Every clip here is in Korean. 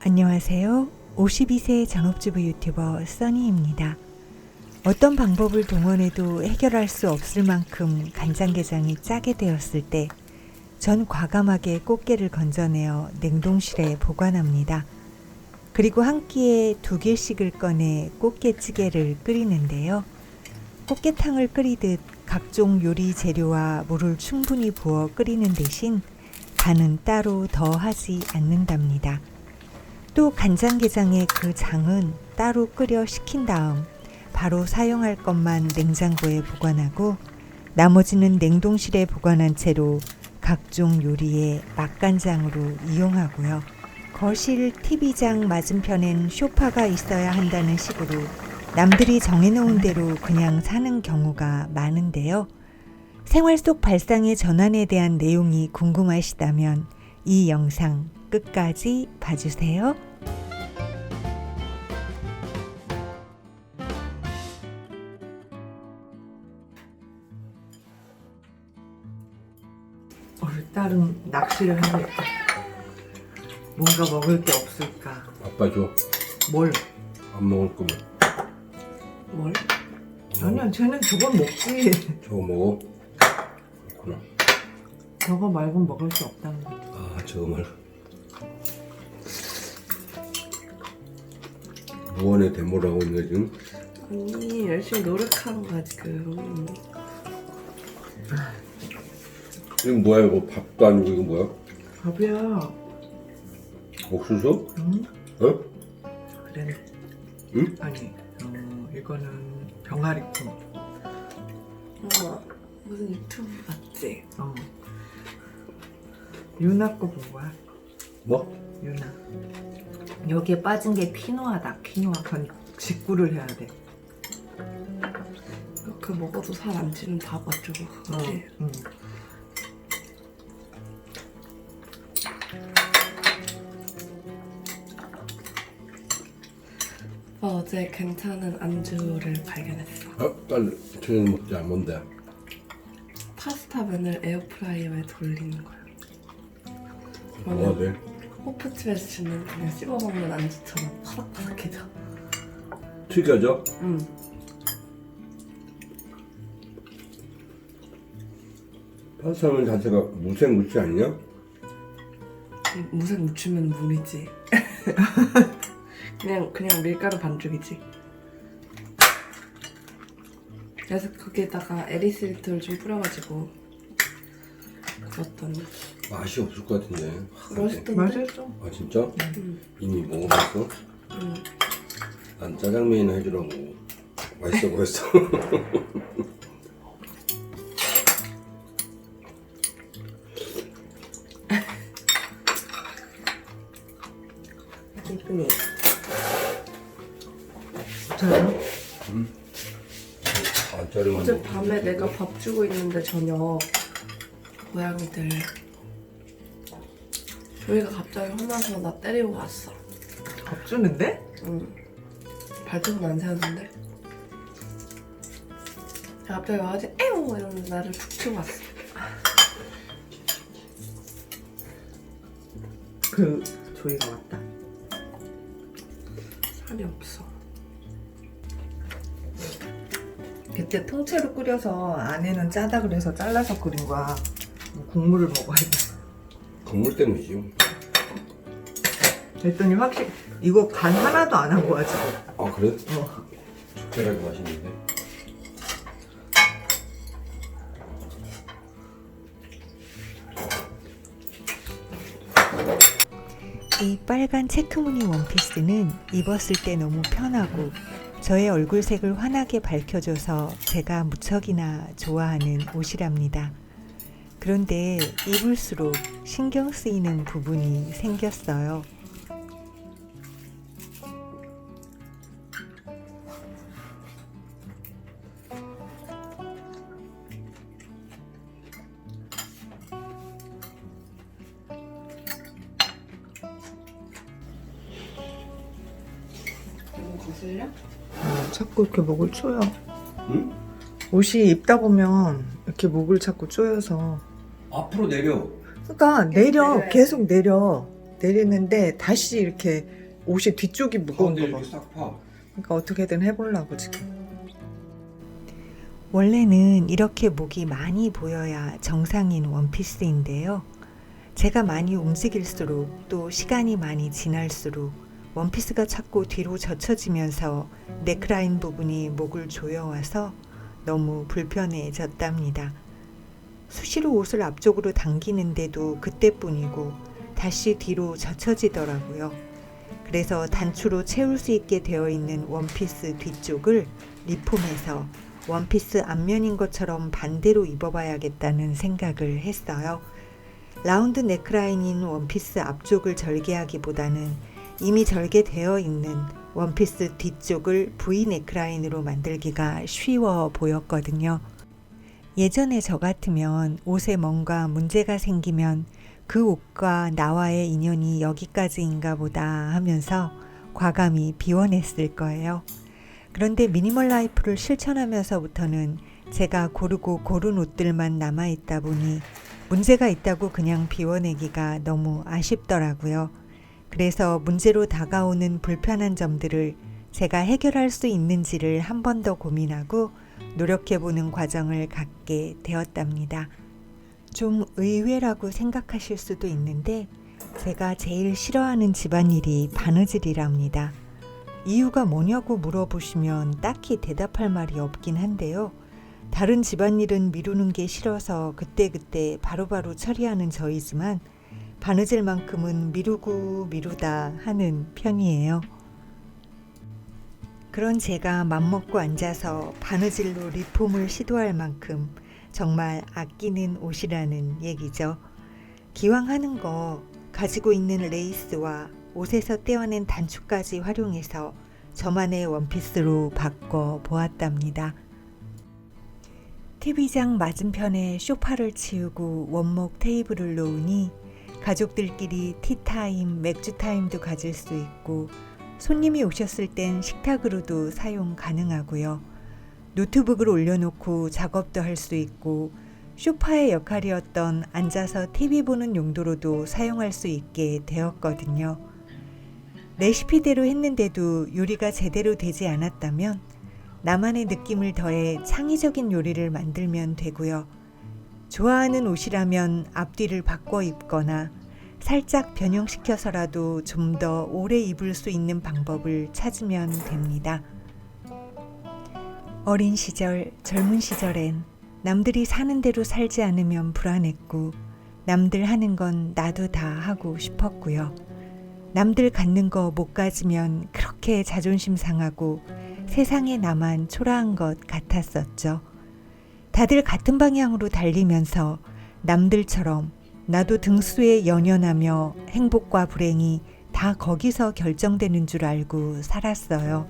안녕하세요. 52세 전업주부 유튜버 써니입니다. 어떤 방법을 동원해도 해결할 수 없을 만큼 간장게장이 짜게 되었을 때, 전 과감하게 꽃게를 건져내어 냉동실에 보관합니다. 그리고 한 끼에 두 개씩을 꺼내 꽃게찌개를 끓이는데요. 꽃게탕을 끓이듯 각종 요리 재료와 물을 충분히 부어 끓이는 대신 간은 따로 더 하지 않는답니다. 또 간장게장의 그 장은 따로 끓여 식힌 다음 바로 사용할 것만 냉장고에 보관하고 나머지는 냉동실에 보관한 채로 각종 요리에 맛간장으로 이용하고요. 거실 TV장 맞은편엔 쇼파가 있어야 한다는 식으로 남들이 정해놓은 대로 그냥 사는 경우가 많은데요. 생활 속 발상의 전환에 대한 내용이 궁금하시다면 이 영상 끝까지 봐주세요. 딸은 낚시를 하겠다. 뭔가 먹을 게 없을까? 아빠 줘. 뭘? 안 먹을 거면 뭘? 아니야, 쟤는 저건 먹지. 저거 먹어. 그렇구나. 저거 말고 먹을 게 없다는 거지. 아 저거 말. 무언의 데모라고 있는 거 지금. 언니 열심히 노력하는 거야 지금 이거 뭐야 이거 밥도 아니고 이거 뭐야? 밥이야. 옥수수? 응? 어? 그래. 응? 아니, 어, 이거는 병아리콩. 엄마 무슨 유튜브 봤지? 어. 유나 거 본 거야. 뭐? 유나. 여기에 빠진 게 키노아다. 키노아. 그건 직구를 해야 돼. 그 먹어도 살 안 찌는 밥 맞죠? 어. 그치? 응. 오빠 어제 괜찮은 안주를 발견했어 어? 딸 저녁 먹자 뭔데? 파스타 면을 에어프라이어에 돌리는 거야 뭐가 돼? 호프집에서 주는 그냥 씹어먹는 안주처럼 파삭파삭해져 튀겨져? 응 파스타면 자체가 물질 아니냐? 무색 묻히면 물이지 그냥 그냥 밀가루 반죽이지 그래서 거기에다가 에리스리톨 좀 뿌려가지고 그랬더니 맛이 없을 것 같은데. 맛있던데? 맛있어. 아 진짜? 응. 이미 먹어봤어? 응. 난 짜장면이나 해주라고. 맛있어 보였어. 예쁘 아 짜리만 어제. 밤에 내가 밥 주고 있는데 저녁 고양이들 조이가 갑자기 혼나서 나 때리고 갔어 밥 주는데? 응. 발톱은 안 세웠는데 갑자기 와가지고 에옹 이러면서 나를 툭 치고 갔어 그 조이가 왔다. 살이 없어 그때 통째로 끓여서 안에는 짜다 그래서 잘라서 끓인 거야. 국물을 먹어야 돼. 국물 때문이지. 그랬더니 확실히 이거 간 하나도 안 한 거야 지금. 아 그래? 어. 특별하게 맛있는데. 이 빨간 체크무늬 원피스는 입었을 때 너무 편하고 저의 얼굴색을 환하게 밝혀줘서 제가 무척이나 좋아하는 옷이랍니다. 그런데 입을수록 신경 쓰이는 부분이 생겼어요. 어, 자꾸 이렇게 목을 조여. 응? 옷이 입다 보면 이렇게 목을 자꾸 조여서. 앞으로 내려. 그러니까 내려 내려야지. 계속 내려. 내리는데 다시 이렇게 옷이 뒤쪽이 무거운 가운데 거 봐. 이렇게 싹 파. 그러니까 어떻게든 해보려고 지금. 원래는 이렇게 목이 많이 보여야 정상인 원피스인데요. 제가 많이 움직일수록 또 시간이 많이 지날수록 원피스가 자꾸 뒤로 젖혀지면서 네크라인 부분이 목을 조여와서 너무 불편해졌답니다. 수시로 옷을 앞쪽으로 당기는데도 그때뿐이고 다시 뒤로 젖혀지더라고요. 그래서 단추로 채울 수 있게 되어 있는 원피스 뒤쪽을 리폼해서 원피스 앞면인 것처럼 반대로 입어봐야겠다는 생각을 했어요. 라운드 네크라인인 원피스 앞쪽을 절개하기보다는 이미 절개되어 있는 원피스 뒤쪽을 V 네크라인으로 만들기가 쉬워 보였거든요. 예전에 저 같으면 옷에 뭔가 문제가 생기면 그 옷과 나와의 인연이 여기까지인가 보다 하면서 과감히 비워냈을 거예요. 그런데 미니멀 라이프를 실천하면서부터는 제가 고르고 고른 옷들만 남아있다 보니 문제가 있다고 그냥 비워내기가 너무 아쉽더라고요. 그래서 문제로 다가오는 불편한 점들을 제가 해결할 수 있는지를 한 번 더 고민하고 노력해보는 과정을 갖게 되었답니다. 좀 의외라고 생각하실 수도 있는데 제가 제일 싫어하는 집안일이 바느질이랍니다. 이유가 뭐냐고 물어보시면 딱히 대답할 말이 없긴 한데요. 다른 집안일은 미루는 게 싫어서 그때그때 바로바로 처리하는 저이지만 바느질만큼은 미루고 미루다 하는 편이에요. 그런 제가 맘먹고 앉아서 바느질로 리폼을 시도할 만큼 정말 아끼는 옷이라는 얘기죠. 기왕 하는 거 가지고 있는 레이스와 옷에서 떼어낸 단추까지 활용해서 저만의 원피스로 바꿔 보았답니다. TV장 맞은편에 쇼파를 치우고 원목 테이블을 놓으니 가족들끼리 티타임, 맥주타임도 가질 수 있고 손님이 오셨을 땐 식탁으로도 사용 가능하고요. 노트북을 올려놓고 작업도 할 수 있고 쇼파의 역할이었던 앉아서 TV 보는 용도로도 사용할 수 있게 되었거든요. 레시피대로 했는데도 요리가 제대로 되지 않았다면 나만의 느낌을 더해 창의적인 요리를 만들면 되고요. 좋아하는 옷이라면 앞뒤를 바꿔 입거나 살짝 변형시켜서라도 좀 더 오래 입을 수 있는 방법을 찾으면 됩니다. 어린 시절, 젊은 시절엔 남들이 사는 대로 살지 않으면 불안했고, 남들 하는 건 나도 다 하고 싶었고요. 남들 갖는 거 못 가지면 그렇게 자존심 상하고 세상에 나만 초라한 것 같았었죠. 다들 같은 방향으로 달리면서 남들처럼 나도 등수에 연연하며 행복과 불행이 다 거기서 결정되는 줄 알고 살았어요.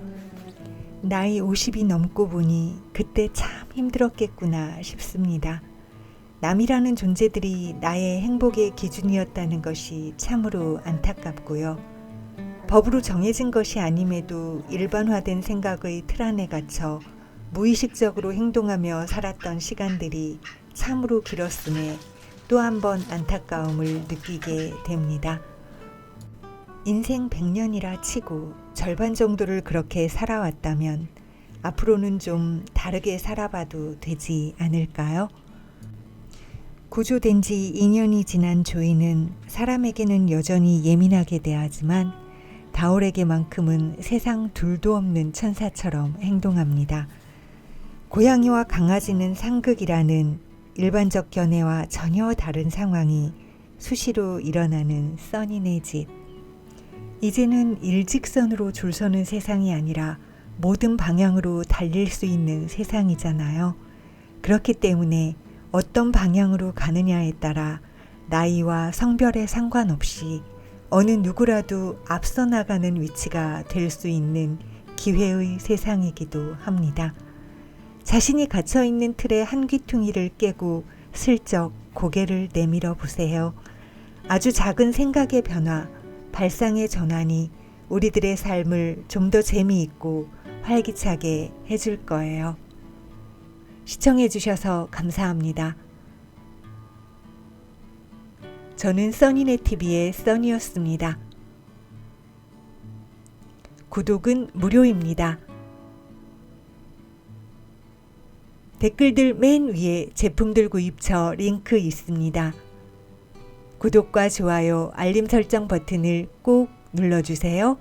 나이 50이 넘고 보니 그때 참 힘들었겠구나 싶습니다. 남이라는 존재들이 나의 행복의 기준이었다는 것이 참으로 안타깝고요. 법으로 정해진 것이 아님에도 일반화된 생각의 틀 안에 갇혀 무의식적으로 행동하며 살았던 시간들이 참으로 길었음에 또 한 번 안타까움을 느끼게 됩니다. 인생 100년이라 치고 절반 정도를 그렇게 살아왔다면 앞으로는 좀 다르게 살아봐도 되지 않을까요? 구조된 지 2년이 지난 조이는 사람에게는 여전히 예민하게 대하지만 다올에게만큼은 세상 둘도 없는 천사처럼 행동합니다. 고양이와 강아지는 상극이라는 일반적 견해와 전혀 다른 상황이 수시로 일어나는 써니네 집. 이제는 일직선으로 줄 서는 세상이 아니라 모든 방향으로 달릴 수 있는 세상이잖아요. 그렇기 때문에 어떤 방향으로 가느냐에 따라 나이와 성별에 상관없이 어느 누구라도 앞서 나가는 위치가 될 수 있는 기회의 세상이기도 합니다. 자신이 갇혀 있는 틀의 한 귀퉁이를 깨고 슬쩍 고개를 내밀어 보세요. 아주 작은 생각의 변화, 발상의 전환이 우리들의 삶을 좀 더 재미있고 활기차게 해줄 거예요. 시청해 주셔서 감사합니다. 저는 써니네 TV의 써니였습니다. 구독은 무료입니다. 댓글들 맨 위에 제품들 구입처 링크 있습니다. 구독과 좋아요, 알림 설정 버튼을 꼭 눌러주세요.